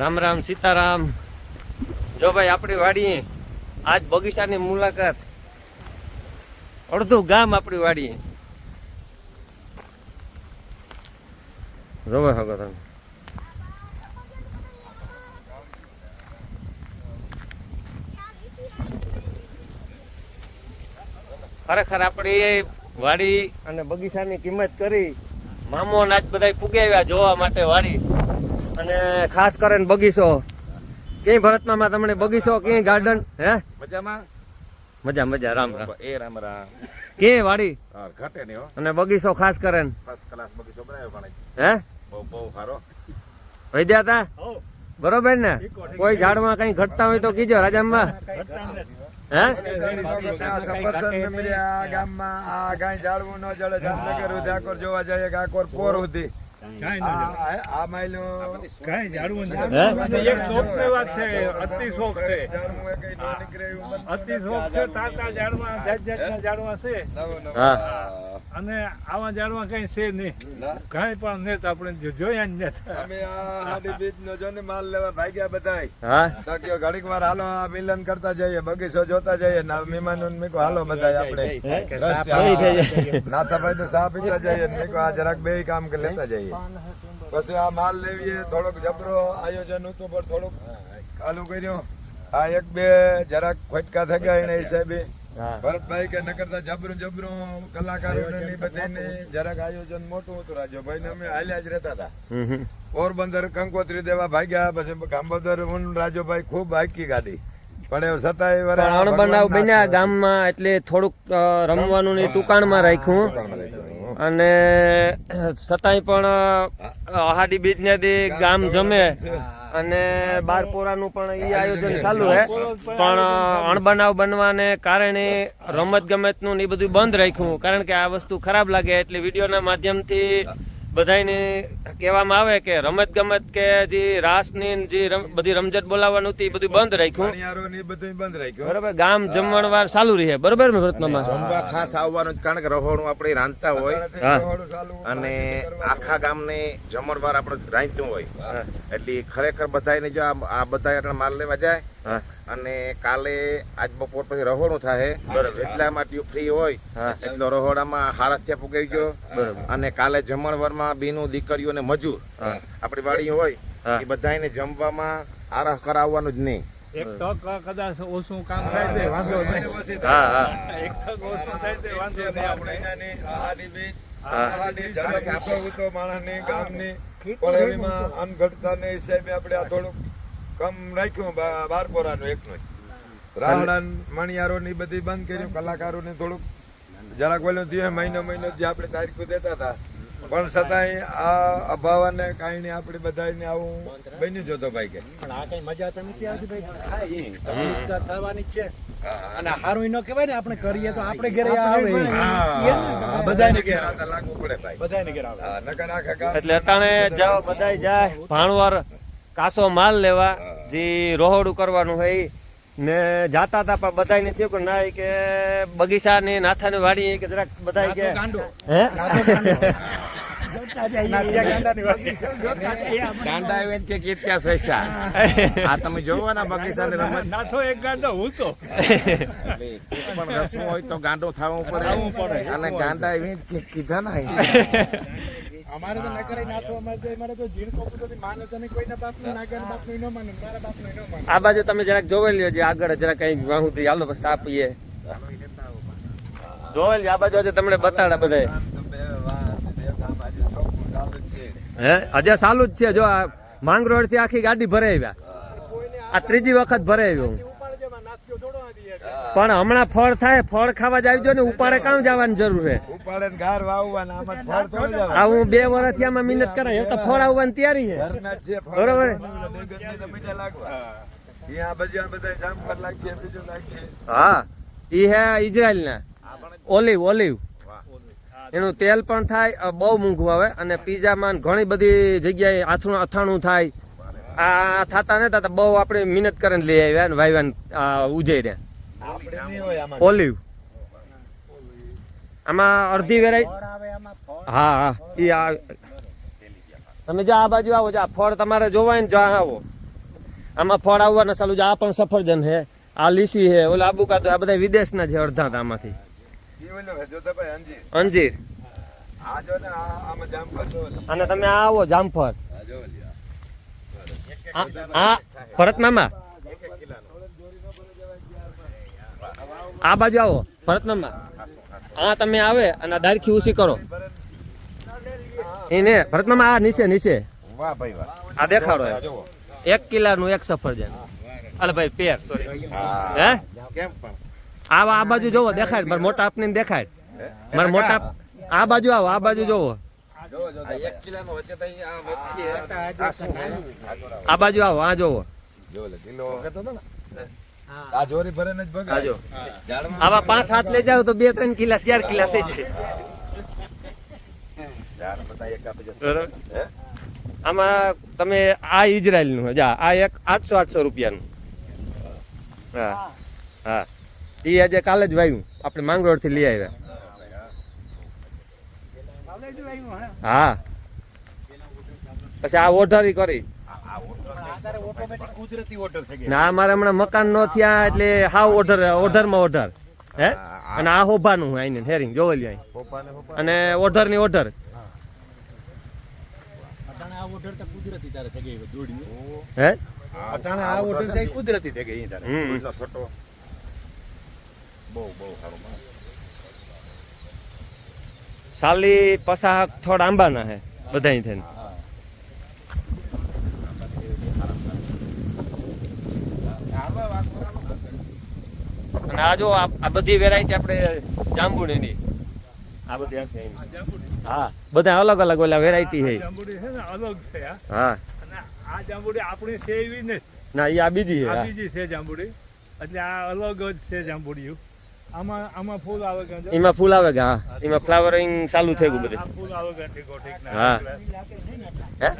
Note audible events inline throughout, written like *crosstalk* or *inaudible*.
રામ રામ સીતારામ. જો ભાઈ, આપણી વાડી આજ બગીચાની મુલાકાત. અડધું ગામ આપણી વાડી જોવે હગો તમે. ખરેખર આપણી વાડી અને બગીચાની કિંમત કરી મામો આજ બધા પૂગે જોવા માટે વાડી. અને ખાસ કરીને બગીચો. ક્યાંય ભરતમામાં તમને બગીચો ક્યાંય ગાર્ડન હે? મજામાં? મજા મજા રામ રામ. એ રામ રામ. કે વાડી? ઘટે નહીં હો. અને બગીચો ખાસ કરીને. ફર્સ્ટ ક્લાસ બગીચો બનાવ્યો પણ હે? બહુ બહુ સારો. વૈદ્યા તા? બરોબર ને? કોઈ ઝાડમાં કઈ ઘટતા હોય તો કીજો રાજામાં. હે? ગામમાં આ કઈ ઝાડવું ન જડે. જામનગર ઉધાકોર જોવા જઈએ કાકોર આકોર પોર સુધી. અતિ શોખ છે ઝાડવું એ કઈ ન નીકળે એવું મન અતિ શોખ છે તાતા ઝાડમાં જાત જાતના ઝાડવા છે નવું નવું. હા. અને આવા જાડવા કઈ છે નહીં. કઈ પણ નહીં આપણે જોયા જ નથી અમે આ હાડી બીજ નો જોને માલ લેવા ભાગ્યા બધાય. હા? તો કયો ઘડીક વાર હાલો આ મિલન કરતા જઈએ બગીચો જોતા જઈએ ના મહેમાનો ને મેં હાલો બધાય આપણે નાતા ભાઈ નાથાભાઈ નું સા પીતા જઈએ ને આ જરાક બે કામ કે લેતા જઈએ. પછી આ માલ લેવીએ થોડોક જબરો આયોજન હતું પણ થોડુંક ચાલુ કર્યું. આ એક બે જરાક ખોટકા થઈ ગયા એના હિસાબે. હા ભરતભાઈ કે નકરતા જબરું જબરું કલાકારો ને બધાને જરાક આયોજન મોટું હતું રાજુભાઈ ને અમે હાલ્યા જ રહેતા હતા. પોરબંદર કંકોત્રી દેવા ભાગ્યા પછી ગાંબોદર હું ભાઈ રાજુભાઈ ખૂબ હાકી ગાડી. પણ એ છતાંય વરે પણ અણબનાવ ભગવાનના બન્યા ગામમાં એટલે થોડુંક રમવાનું ને ટૂંકાણમાં રાખ્યું. અને છતાંય પણ અહાડી બીજ ને ગામ જમે. અને બારપોરાનું પણ એ આયોજન ચાલુ હે પણ અણબનાવ બનવાને કારણે રમત ગમતનું ને એ બધું બંધ રાખ્યું. કારણ કે આ વસ્તુ ખરાબ લાગે એટલે વિડીયોના માધ્યમથી બધાને કહેવામાં આવે કે રમત ગમત કે જે રાસની ને જે બધી રમઝટ બોલાવવાનું હતી એ બધું બંધ રાખ્યું. બધું બંધ રાખ્યું. બરોબર ગામ જમણવાર ચાલુ રહે. બરોબર ને ભરતમામા જમવા ખાસ આવવાનું જ કારણ કે રહોણું આપણે રાંધતા હોય. અને આખા ગામને જમણવાર આપણે રાંધતું હોય. એટલે ખરેખર બધાને જો આ- બધા એટલે માલ લેવા જાય અને કાલે આજ બપોર પછી રહોણું થાય જેટલામાં ટ્યુબ ફ્રી હોય એટલો રહોડામાં હારસ્યા પુગાઈ ગયો. અને કાલે જમણવારમાં બીનું દીકરીઓ ને મજૂર. આપણી વાડી હોય એ બધાને જમવામાં આરહ કરાવવાનું જ નહીં. એક તક કદાચ ઓછું કામ થાય છે વાંધો નહીં. હા હા. એક તક ઓછું થાય છે વાંધો નહીં આપણે મહિનાની બીજ. આહાડી ઝડપ ઉઠો ઉઠો માણસની, ગામની, પણ એવીમાં અનઘટતાને હિસાબે આપણે આ થોડુંક કમ રાખ્યું બા- બારપોરાનું એકનું જ. રાહડાન, મણિયારોની બધી બંધ કર્યું કલાકારોને થોડુંક જરાક બોલ્યું થયું મહિનો મહિનો જે આપણે તારીખો દેતા હતા. પણ છતાંય આ અભાવને કારણે આપણે બધાને આવું બન્યું જોતો ભાઈ કે. પણ આ કઈ મજા તો નથી આવતી ભાઈ. થવાની છે. અને હારું ન કહેવાય ને આપણે કરીએ તો આપણે ઘરે આવે. બધાને કે આ તો લાગવું પડે ભાઈ. બધાને ઘરે આવે. નકર આખા એટલે અટાણે જાવ બધાય જાય. ભાણવાર કાસો માલ લેવા જે રોહડું કરવાનું હોય ને જાતા હતા પણ બધાને થયું કે ના કે બગીચા ને નાથાની વાડી કે જરાક બધાય કે હે? નાત્યા ગાંડાની વાત. ગાંડા આવે કે કેટલા સૈસા આ તમે જોવો ને રમત? નાથો એક ગાંડો હું તો. પણ રસવું હોય તો ગાંડો થવું પડે. અને ગાંડા એવી કીધા ને અમારે તો નકરે નાથો અમારે તો અમારે તો જીણ કોપું તો માને તને કોઈના બાપનું નાગરના બાપનું ન માને મારા બાપનું ન માને. આ બાજુ તમે જરાક જોવે લ્યો જે આગળ જરાક કઈ વાહું થી હાલો બસ આપીએ જોવે લ્યો આ બાજુ આજે તમને બતાડા બધાય. હે? આજે ચાલુ જ છે જો આ માંગરોળથી આખી ગાડી ભરાઈ આવ્યા આ ત્રીજી વખત ભરાઈ આવ્યો હું. ઉપાડે છે નાથ્યો થોડો આધી છે. પણ હમણાં ફળ થાય ફળ ખાવા જ આવી ને ઉપાડે કામ જવાની જરૂર છે? ઉપાડે ને વાવવાના આમાં ફળ થોડું જ આ હું બે વર્ષથી આમાં મહેનત કરાય તો ફળ આવવાની તૈયારી છે. બરોબર. હા ઈ હે ઇઝરાયલ ના ઓલિવ. ઓલિવ એનું તેલ પણ થાય બહુ મોંઘું આવે અને પીઝામાં ઘણી બધી જગ્યાએ આથણું અથાણું થાય. આ થતા ને થતા બહુ આપણે મહેનત કરીને લઈ આવ્યા ને વાયવાન ઉજઈ રહ્યા ઓલિવ આમાં અડધી વેરાઈ હા હા. એ આ તમે જો આ બાજુ આવો જો આ ફળ તમારે જોવાય ને જો આવો. આમાં ફળ આવવાના ચાલુ છે આ પણ સફરજન છે આ લીસી છે ઓલા આબુ કાતો આ બધા વિદેશના છે અડધા તો આમાંથી. તો અંજીર. અંજીર. આ જો ને આ આમાં જામફળ જો ઓલી. અને તમે આવો જામફળ. આ ભરત મામા. આ બાજુ આવો ભરતનામમાં આ તમે આવે અને આ દારખી ઉસી કરો. એને ભરત આ નીચે નીચે. વાહ ભાઈ વાહ. આ દેખાડો એક કિલ્લાનું એક સફરજન અલ ભાઈ પેર સોરી હે. કેમ પણ? આ આ બાજુ જોવો દેખાય મારે મોટા આપને દેખાય મારે મોટા આ બાજુ આવો આ બાજુ જોવો આ બાજુ આવો આ જોવો કિલો? આ જોરી ભરે ને જ જો આવા પાંચ હાથ લઈ જાવ તો બે ત્રણ કિલા ચાર કિલા થઈ જાય. આમાં તમે આ ઇઝરાયલનું જા આ એક આઠસો આઠસો રૂપિયાનું. હા હા. એ આજે કાલે જ વાયું. આપણે માંગરોળથી લઈ આવ્યા. હા. પછી આ ઓઢારી કરી આધારે ઓટોમેટિક કુદરતી ઓર્ડર થઈ ગઈ ને આ મારે હમણાં મકાન નો થયા એટલે હાવ ઓર્ડર ઓર્ડરમાં ઓર્ડર હે. અને આ હોભાનું આઈને હેરિંગ જોવેલી અહીં અને ઓર્ડરની ઓર્ડર તો કુદરતી તારે થઈ ગઈ દોડ્યું હે? અટાણે આ ઓર્ડર છે કુદરતી થઈ ગઈ તારે. સટો. બહુ બહુ સારું સાલી પસા થોડા આંબાના હે બધાય થઈને. અને આ જો આ બધી વેરાયટી આપણે જાંબુડીની. આ બધી હા બધા અલગ અલગ ઓલા વેરાયટી છે. જાંબુડી છે ને અલગ છે હા. અને આ જાંબુડી આપણી છે એવી ને. ના એ આ બીજી છે આ બીજી છે જાંબુડી. એટલે આ અલગ જ છે જાંબુડીયું. આમાં આમાં ફૂલ આવે કે એમાં ફૂલ આવે કે હા એમાં ફ્લાવરિંગ ચાલુ થઈ ગયું બધું. ફૂલ આવે કે ઠીક ઠીક ના હા. હે?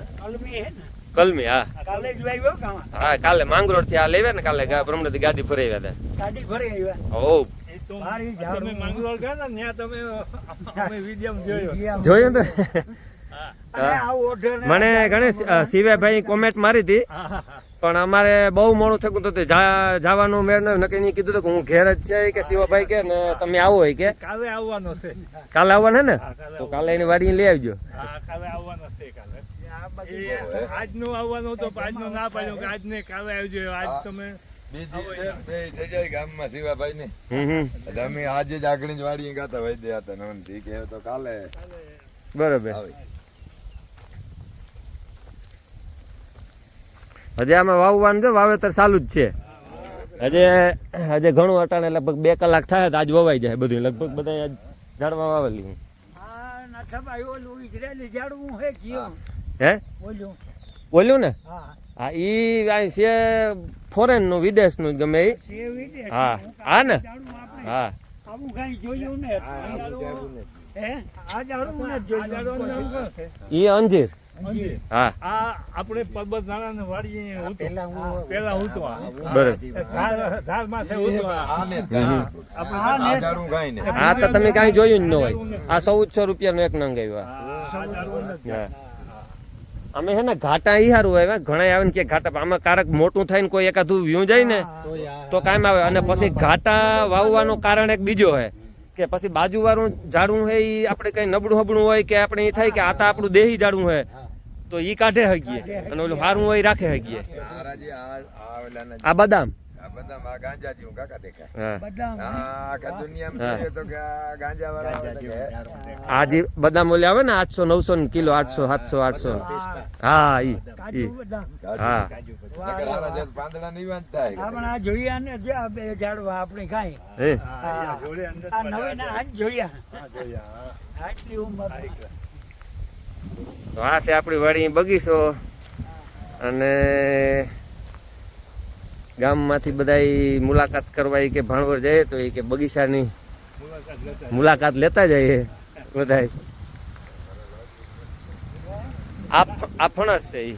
કલમી હા. કાલે જ વાવ્યો કામ હા કાલે માંગરોળથી આ લેવે ને કાલે બ્રહ્મણથી ગાડી ફરાવ્યા હતા ગાડી ફરી આવ્યા. ઓ. એ તો મારી ઝાડુ. તમે માંગરોળ ગયા ને ત્યાં તમે અમે વીડિયો જોયો. જોયું તો અને આ ઓર્ડર મને ગણેશ અ, શિવેભાઈ કોમેન્ટ મારી હતી. પણ અમારે બહુ મોડું થયું તો જવાનું મેળ ન નક્કી. નહીં કીધું કે હું ઘેર જ છે કે શિવાભાઈ કે ને તમે આવો હોય કે. કાલે આવવાનો છે. કાલે આવવાના ને? તો કાલે એની વાડી લઈ આવજો. કાલે આવવાનો આજનું આવવાનું તો આજનું ના પાડ્યું કે આજને કાલે આવજો. આજ તમે બીજી બે થઈ જાય ગામમાં શિવાભાઈ ની હમ હમ. એટલે અમે આજે જ આગળ જ વાડી ગાતા વૈદ્ય હતા નવનથી કે તો કાલે બરોબર. હજી આમાં વાવવાનું છે વાવેતર ચાલુ જ છે. હજે હજે ઘણું અટાણે લગભગ બે કલાક થાય તો આજ વવાઈ જાય બધું. લગભગ બધા ઝાડવા વાવેલી. હે હે? બોલ્યું. ને? હા. ઈ આ છે ફોરેનનું વિદેશનું ગમે ઈ. હા. હા ને? હા. આવું કઈ જોયું ને? હે આ જાડું ને. જોયું. ઈ અંજીર. અંજીર. હા. આ આપણે પર્વત નાળાને પેલા પેલા. બરોબર. માથે આ. તો તમે કાંઈ જોયું જ ન હોય. આ ચૌદસો રૂપિયાનો એક નંગ આવ્યું. અમે હે ને ઘાટા ઈ હારું આવે ઘણા આવે ને કે ઘાટા આમાં કારક મોટું થાય ને કોઈ એકાદું વ્યૂ જાય ને તો કાયમ આવે. અને પછી ઘાટા વાવવાનું કારણ એક બીજો હે કે પછી બાજુ વાળું ઝાડું હે ઈ આપણે કઈ નબળું હબળું હોય કે આપણે એ થાય કે આ તો આપણું દેહી ઝાડું હે તો ઈ કાઢે હગીએ. અને ઓલું હારું હોય રાખે હગીએ. આ બદામ. આ બધા માં કાકા દેખાય. બદામ. આ આખા દુનિયામાં જોઈએ તો કે ગાંજા વાળા આ બદામ ઓલે આવે ને આઠસો નવસો ને કિલો આઠસો સાતસો આઠસો. હા ઈ ઈ. હા. પાંદડા નહીં વાંચતા આપણે આ જોયા ને જે આ બે ઝાડવા આપણે કાંઈ આ જોડે અંદર આ નવી ના આજ જોયા. જોયા. આટલી ઉંમર. તો આ છે આપણી વાડી બગીચો. અને ગામમાંથી બધા મુલાકાત કરવા કે ભાણવર જઈએ તો એ કે બગીચાની મુલાકાત લેતા જઈએ બધા આ ફણસ છે. એ?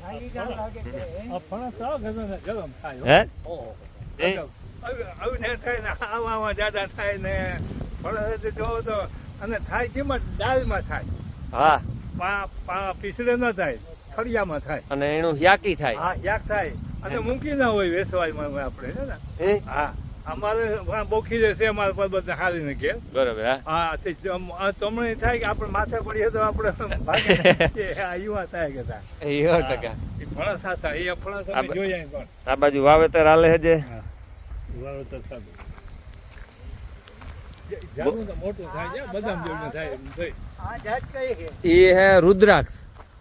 અને થાય કેમાં દાળમાં થાય. હા. પા પા પીસળે ન થાય થળિયામાં થાય. અને એનું યાકી થાય. હા યાક થાય. અને મૂકી ના હોય વેસવાયમાં આપણે હે? હા? અમારે બોખી જે છે અમારે પર્વત હારીને ઘેર. બરાબર હા. હા તે આ તમને થાય કે આપણે માથે પડીએ તો આપણે. યુવા *laughs* થાય કે તા. સો ટકા. એ ફણસ હતા એ ફળસ અમે જોયા પણ. આ બાજુ વાવેતર હાલે હજે જે? વાવેતર સારું. મોટું થાય છે બદામ જેવું એ હે રુદ્રાક્ષ.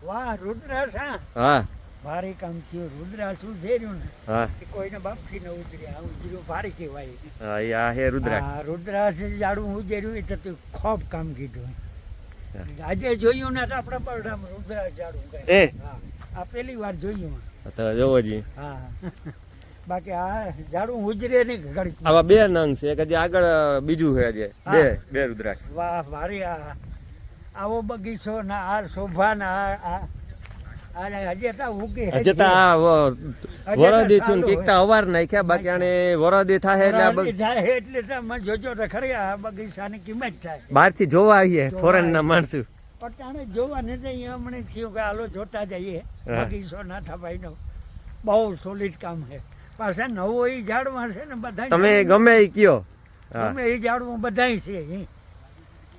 વાહ રુદ્રાક્ષ હા. હા. ભારે કામ થયું રુદ્રાસ ઉધેર્યું ને એ કોઈને બાપથી ન ઉતરી આ ઉતર્યું ભારે કહેવાય. આ હે રુદ્રા. આ રુદ્રાસ જાડું ઉજેર્યું એ તો ખોબ કામ કીધું. આજે જોયું ને તો આપણે બરડામ રુદ્રાસ જાડું. એ? આ પહેલી વાર જોયું તો જોવોજી હા. બાકી આ જાડું ઉજરે નહીં ઘડી આવા બે નંગ છે કે જે આગળ બીજું છે જે બે બે રુદ્રાક્ષ. વાહ ભારે આ આવો બગીચો ના આ શોભા ના આ આ હજે ઉગી હજે. આ વરદી થયું કીકતા અવાર નાખ્યા બાકી આને વરદી થાય એટલે આ બગ- એટલે તમે જોજો તો ખરી આ બગીચાની કિંમત થાય. બહારથી જોવા આવીએ ફોરેન ના માણસો. પટાણે જોવા ને તો અહીંયા થયું કે હાલો જોતા જઈએ. બગીચો નાથાભાઈ નો બહુ સોલિડ કામ છે. પાછા નવો એ ઝાડમાં છે ને બધા તમે ગમે એ કયો. ગમે એ ઝાડમાં બધાય છે ઈ.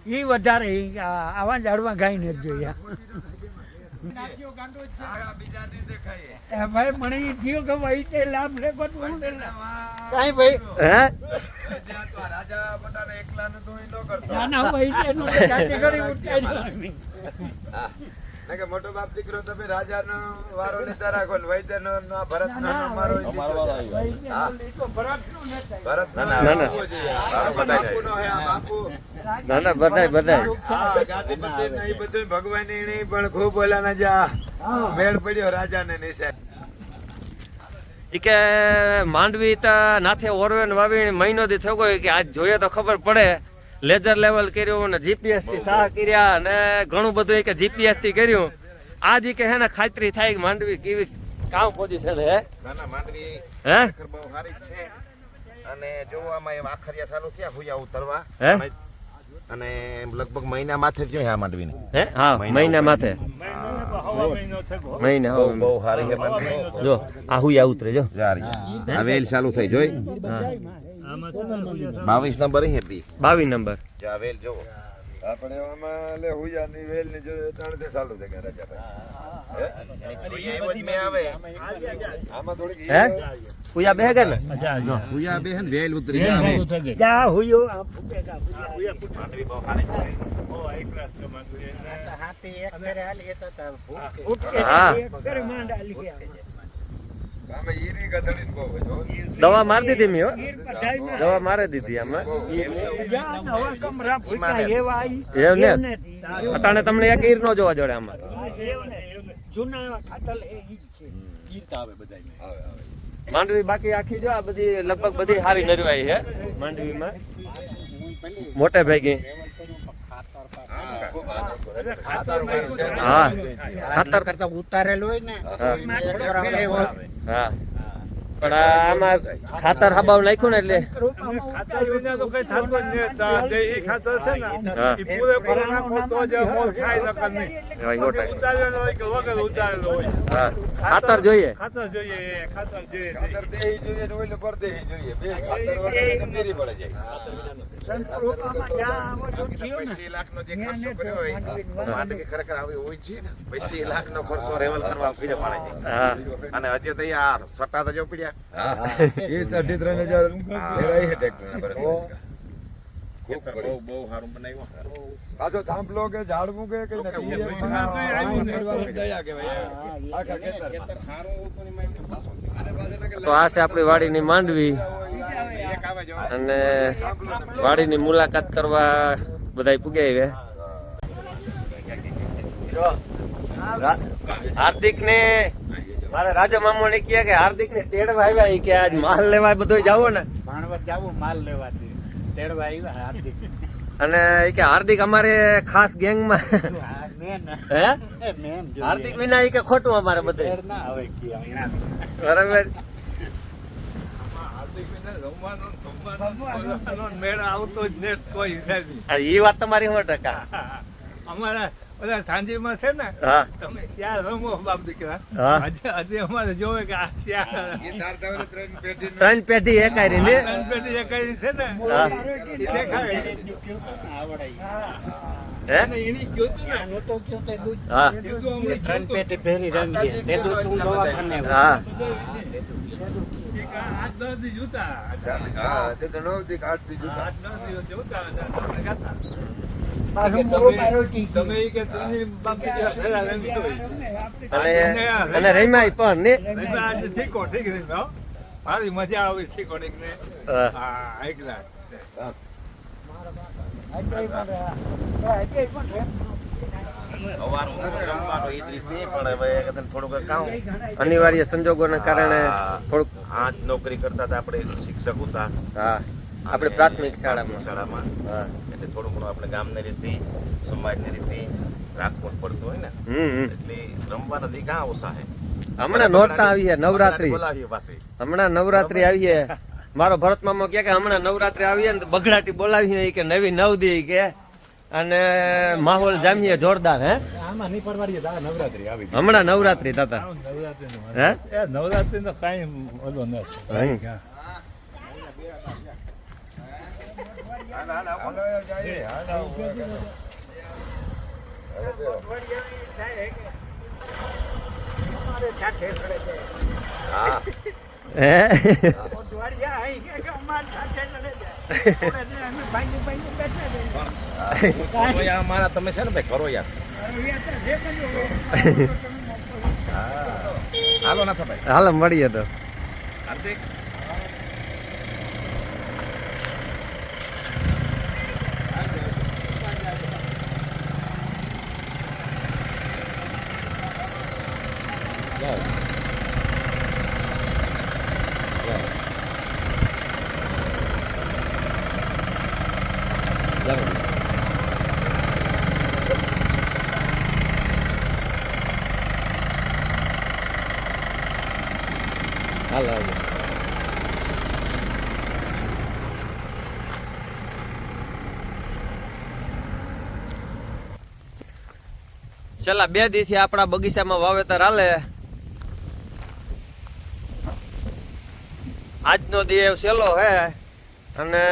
ઈ વધારે આવા ઝાડમાં ગાઈ નથી જોયા. આ બીજાને દેખાય એ ભાઈ મને એ થયું કે ભાઈ તે લાભ લે બધું કાંઈ ભાઈ હે? તો રાજા બટાને એકલાને તો ઈ ન કરતો. ના ના ભાઈ તેનું જાતે કરી ઉઠાઈ ના કે મોટો બાપ દીકરો તમે રાજાનો વારો લેતા રાખો ને વૈદ્યનો ના ભરતનો ના, ના મારો. ભરતનો ના, ના, ના. બાપુ બધાય હે આ બાપુ. ના ના બધાય બધાય. હા ગાદીપતિ ને બધું ભગવાન ઈ પણ ખૂબ ઓલાના જા મેળ પડ્યો રાજાને નિશાન. ઈ કે માંડવી તા નાથે ઓરવે ને વાવી મહિનો થી થયો કે આજ જોઈએ તો ખબર પડે. લેઝર લેવલ કર્યું ને જીપીએસથી સાહ કર્યા અને ઘણું બધું કે જીપીએસથી કર્યું. આજ કે હે ને ખાતરી થાય કે માંડવી કેવી કામ પોઝિશન હે? ના ના માંડવી હે? બહુ સારી છે. અને જોવામાં એ આખરિયા ચાલુ થયા હુયા ઉતરવા. હે? અને લગભગ મહિના માથે જ જોઈએ આ માંડવીને. હે? હા મહિના માથે. મહિનો થયો હો. બહુ સારી જો આ હુયા ઉતરે જો. આ વેલ ચાલુ થઈ જોઈ. બાવીસ નંબર અહીં હતી બાવીસ નંબર. જો વેલ જોવો આપણે આમાં લે હુયાની વેલની જો ત્રણથી ચાલુ બે કે ને? બે હે દવા માર દીધી મેં દવા મારે દીધી આમાં. એમ ને? અટાણે તમને એક ઈર નો જોવા જોડે આમાં. એવું ને. જૂના ખાતલ એ ઈ જ છે. આવે આવે માંડવી બાકી આખી જો આ બધી લગભગ બધી સારી નરવાઈ છે માંડવીમાં. મોટે ભાગી. હા. ખાતર કરતા ઉતારેલું હોય ને હા. થોડા એવો હા. પણ આમાં ખાતર હબાવ નાખ્યું ને એટલે? ખાતર વિના તો કઈ થતું જ નહીં તા- ખાતર છે ને હા. પૂરેપૂરો નાખો તો જ મોલ ખાય નકર નહીં હા, સો ટકા. ઉતારેલો હોય કે વગર ઉતારેલો હોય ખાતર જોઈએ? ખાતર જોઈએ ખાતર જોઈએ ખાતર દેહી જોઈએ ને ઓલું પરદેહી જોઈએ. બે ખાતર વગર મેરી પડે જાય. સંતરૂપામાં જ્યાં આ બધું ને લાખનો જે ખર્ચો કર્યો હોય માંડવી માંડવી ખરેખર આવી હોય છે ને. પચીસ લાખનો ખર્ચો રેવલ કરવા પીડે પાડે છે. અને હજી તો યાર સટ્ટા તો જો પીડ્યા. એ તો અઢી ત્રણ હજાર ફેરાઈ છે ટ્રેક્ટરના બહુ બહુ સારું બનાવ્યું. પાછો થાંભલો કે ઝાડવું કે કઈ નથી તો આ છે આપણી વાડીની માંડવી. અને વાડીની મુલાકાત કરવા બધાય પૂગે હાર્દિક ને મારા રાજા મામો ને કહે કે હાર્દિક ને તેડવા આવ્યા કે આજ માલ લેવા બધું જાવો ને. ભાણવત જાવું માલ લેવાથી તેડવા આવ્યા હાર્દિક. અને એ કે હાર્દિક અમારે ખાસ ગેંગમાં માં હે. હાર્દિક વિના એ કે ખોટું અમારે બધું. તેડ ના આવે કે અહીંયા. બરાબર હાર્દિક વિના જમવાનો ને જમવાનો ને મેળ આવતો જ ને કોઈ નથી આ ઈ વાત તમારી સો ટકા. અમારા ઓલા સાંજીમાં છે ને હા. તમે ત્યાં રમો બાપ દીકરા. આજે આજે અમારે જોવે કે આ ત્યાં એ ધારતા હોય તો ત્રણ પેઢી એકારી ને છે એ દેખાય. ત્રણ પેટી પહેરી રંગી તે દવાખાને અને રમ્યા પણ ને ઠીકો ઠીક રમ્યો મારી મજા આવી ઠીકો ઠીક ને. હા એકલા સવારનું જમવાનું એ જ રીતે પણ હવે કદાચ થોડુંક કામ અનિવાર્ય સંજોગોના કારણે થોડુંક આ જ નોકરી કરતા હતા આપણે શિક્ષક હતા. હા. આપણે પ્રાથમિક શાળામાં. શાળામાં. એટલે થોડું ઘણું આપણે ગામની રીતે સમાજની રીતે રાખવું પડતું હોય ને. એટલે રમવા નથી કાં ઓછા હે હમણાં નોરતા આવીએ નવરાત્રી. હમણાં નવરાત્રી આવીએ મારો ભરત મામો કે હમણાં નવરાત્રી આવીએ ને બગડાટી બોલાવીએ કે નવી નવ દી કે અને માહોલ જામીએ જોરદાર હે? આમાં નહીં પરવારીએ દાદા નવરાત્રી આવી હમણાં નવરાત્રી દાદા. હે? એ નવરાત્રી નો કઈ ઓલો નથી છે. હા. હે. *laughs* *laughs* અમારા તમે છે ને ભાઈ તમે મોકલો. *laughs* હાલો ના ભાઈ હાલ મળીએ તો. હાર્દિક હાલ હાલ છેલ્લા બે દિવસથી આપણા બગીચામાં વાવેતર હાલે. આજનો દિવસ સહેલો હે અને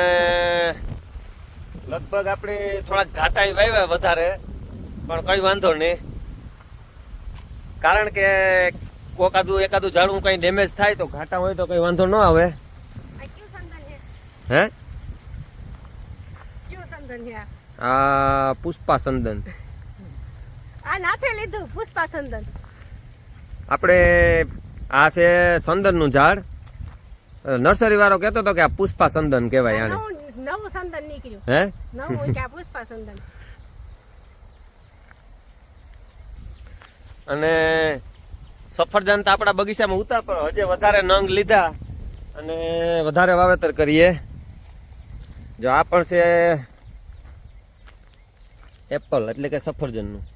લગભગ આપણે થોડાક ઘાટા વાવ્યા વધારે પણ કઈ વાંધો નહીં. કારણ કે કોકાદું એકાદું ઝાડવું કઈ ડેમેજ થાય તો ઘાટા હોય તો કઈ વાંધો ન આવે. હે? આ પુષ્પા સંદન. આ નાથે લીધું પુષ્પા સંદન. આપણે આ છે સંદનનું ઝાડ. નર્સરી વાળો કહેતો હતો કે આ પુષ્પા સંદન કહેવાય આને. નવું સંદન નીકળ્યું. હે? નવું કે આ પુષ્પા સંદન. અને સફરજન તો આપણા બગીચામાં ઉતાર પણ હજે વધારે નંગ લીધા. અને વધારે વાવેતર કરીએ. જો આ પણ છે એપલ એટલે કે સફરજનનું.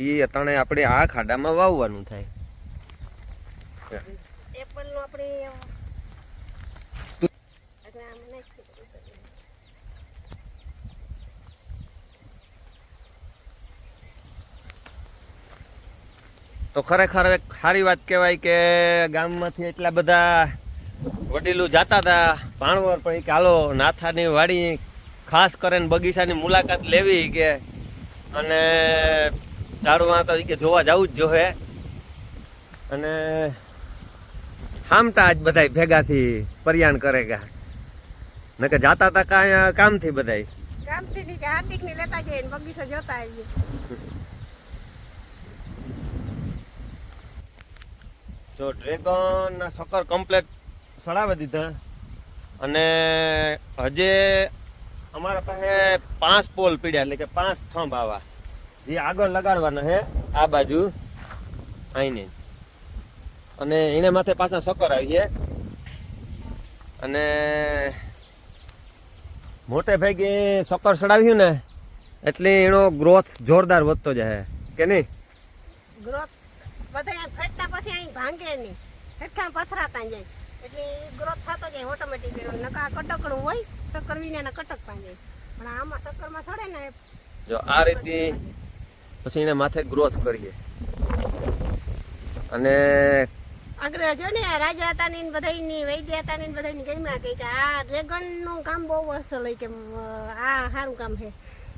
એ અટાણે આપણે આ ખાડામાં વાવવાનું થાય આપણે. તો ખરેખર એક સારી વાત કહેવાય કે ગામમાંથી એટલા બધા વડીલું જાતા હતા ભાણવર પણ ઈ કે હાલો નાથાની વાડી ખાસ કરીને બગીચાની મુલાકાત લેવી કે અને ઝાડમાં તો ઈ કે જોવા જવું જ જોહે અને હામટા આજ બધાય ભેગાથી પરિયાણ કરે ગયા. નકે જાતા હતા કાંઈ કામથી બધાય. કામથી નહીં કે હાર્દિકની લેતા જઈએ બગીચો જોતા આવીએ. જો ડ્રેગન ના સકર કમ્પ્લેટ સડાવી દીધા. અને હજે અમારા પાસે પાંચ પોલ પીડ્યા એટલે કે પાંચ થંભ આવા. જે આગળ લગાડવાના છે આ બાજુ આઈને. અને એને માથે પાછા સકર આવીએ અને મોટે ભાગે સકર સડાવ્યું ને એટલે એનો ગ્રોથ જોરદાર વધતો જાય કે નહીં? ગ્રોથ બધા ફેટતા પછી અહીં ભાંગે નહીં. હેઠા પથરાતા જાય. એટલે ગ્રોથ થતો જાય ઓટોમેટિક નકા કટકડું હોય શક્કર વિનાના કટક પાંજે પણ આમાં શક્કરમાં સડે ને જો આ રીતે પછી એને માથે ગ્રોથ કરીએ. અને આગળ જો ને રાજા હતા ને બધાની વૈદ્ય હતા ને બધાની કઈમાં કહે કે આ ડ્રેગનનું કામ બહુ અસલ હોય કે આ સારું કામ છે.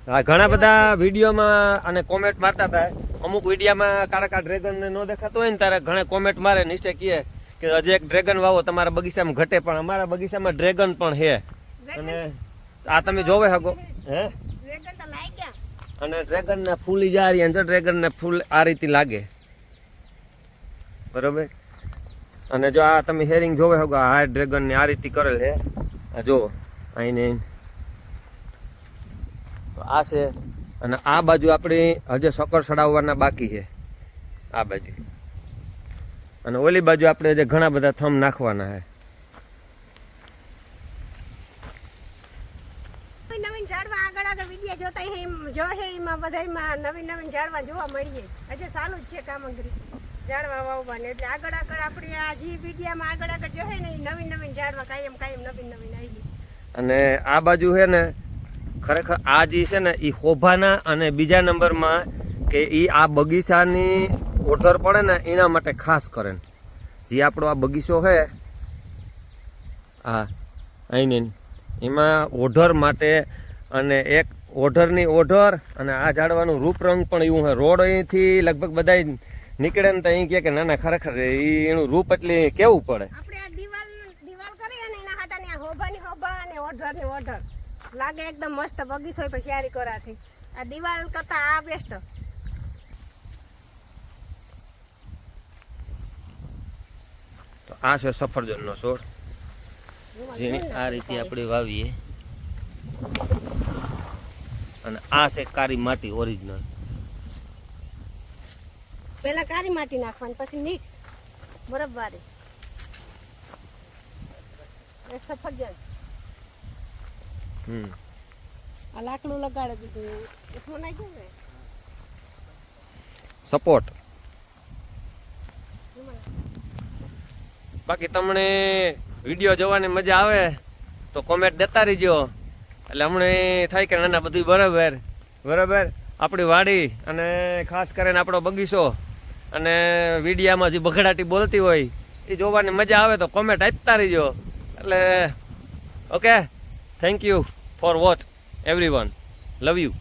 હા ઘણા બધા વિડીયોમાં અને કોમેન્ટ મારતા હતા. અમુક વિડીયામાં કારક આ ડ્રેગન ને ન દેખાતો હોય ને ત્યારે ઘણા કોમેન્ટ મારે નીચે કહે કે હજી એક ડ્રેગન વાવો તમારા બગીચામાં ઘટે પણ અમારા બગીચામાં ડ્રેગન પણ છે. અને આ તમે જોવે હકો હે? ડ્રેગન તો લાઈ ગયા અને ડ્રેગન ના ફૂલ ઈ આ અને ડ્રેગન ના ફૂલ આ રીતે લાગે. બરોબર? અને જો આ તમે હેરિંગ જોવે હોગો આ ડ્રેગન ને આ રીતે કરેલ છે. આ જો આઈને તો આ છે, અને આ બાજુ આપણે હજે સકર ચડાવવાના બાકી છે. આ બાજુ. અને ઓલી બાજુ આપણે હજે ઘણા બધા થમ નાખવાના છે નવીન નવીન ઝાડવા આગળ જોતા એમ, જો હે એમાં બધાયમાં નવીન નવીન ઝાડવા જોવા મળીએ. હજે ચાલુ જ છે કામગીરી. ઝાડવા વાવવાની. એટલે આગળ આગળ આપણે આ જે વિડીયામાં આગળ આગળ જો ને નવીન નવીન ઝાડવા કાયમ કાયમ નવીન નવીન આવી અને આ બાજુ છે ને, ખરેખર આ જે છે ને, એ હોભાના અને બીજા નંબરમાં કે એ આ બગીચાની ઓઢર પડે ને, એના માટે ખાસ કરે જે આપણો આ બગીચો છે આ અહીંની એમાં ઓઢર માટે અને એક ઓઢરની ઓઢર અને આ ઝાડવાનું રૂપરંગ પણ એવું હોય. રોડ અહીંથી લગભગ બધા નીકળે ને તો અહીં કે ના ના ખરેખર એનું રૂપ એટલે કેવું પડે? આપણે આ દિવાલ દિવાલ કરી અને એના હાટાની આ હોભાની હોભા અને ઓઢરની ઓઢર. લાગે એકદમ મસ્ત બગીચો હોય પછી યારી કરાથી. આ દિવાલ કરતા આ બેસ્ટ તો આ છે સફરજનનો છોડ. જેની આ રીતે આપણે વાવીએ. અને આ છે કારી માટી ઓરિજિનલ પહેલા કારી માટી નાખવાની પછી મિક્સ બરફવારી સફરજન. હમ. આ લાકડું લગાડે દીધું. એટલું નાખ્યું ને? સપોર્ટ બાકી તમને વીડિયો જોવાની મજા આવે તો કોમેન્ટ દેતા રહીજો. એટલે હમણાં થાય કે નાના બધું બરાબર. બરાબર? આપણી વાડી અને ખાસ કરીને આપણો બગીચો અને વિડીયામાં જે બગડાટી બોલતી હોય, એ જોવાની મજા આવે તો કોમેન્ટ આપતા રહીજો. એટલે okay thank you for watch everyone love you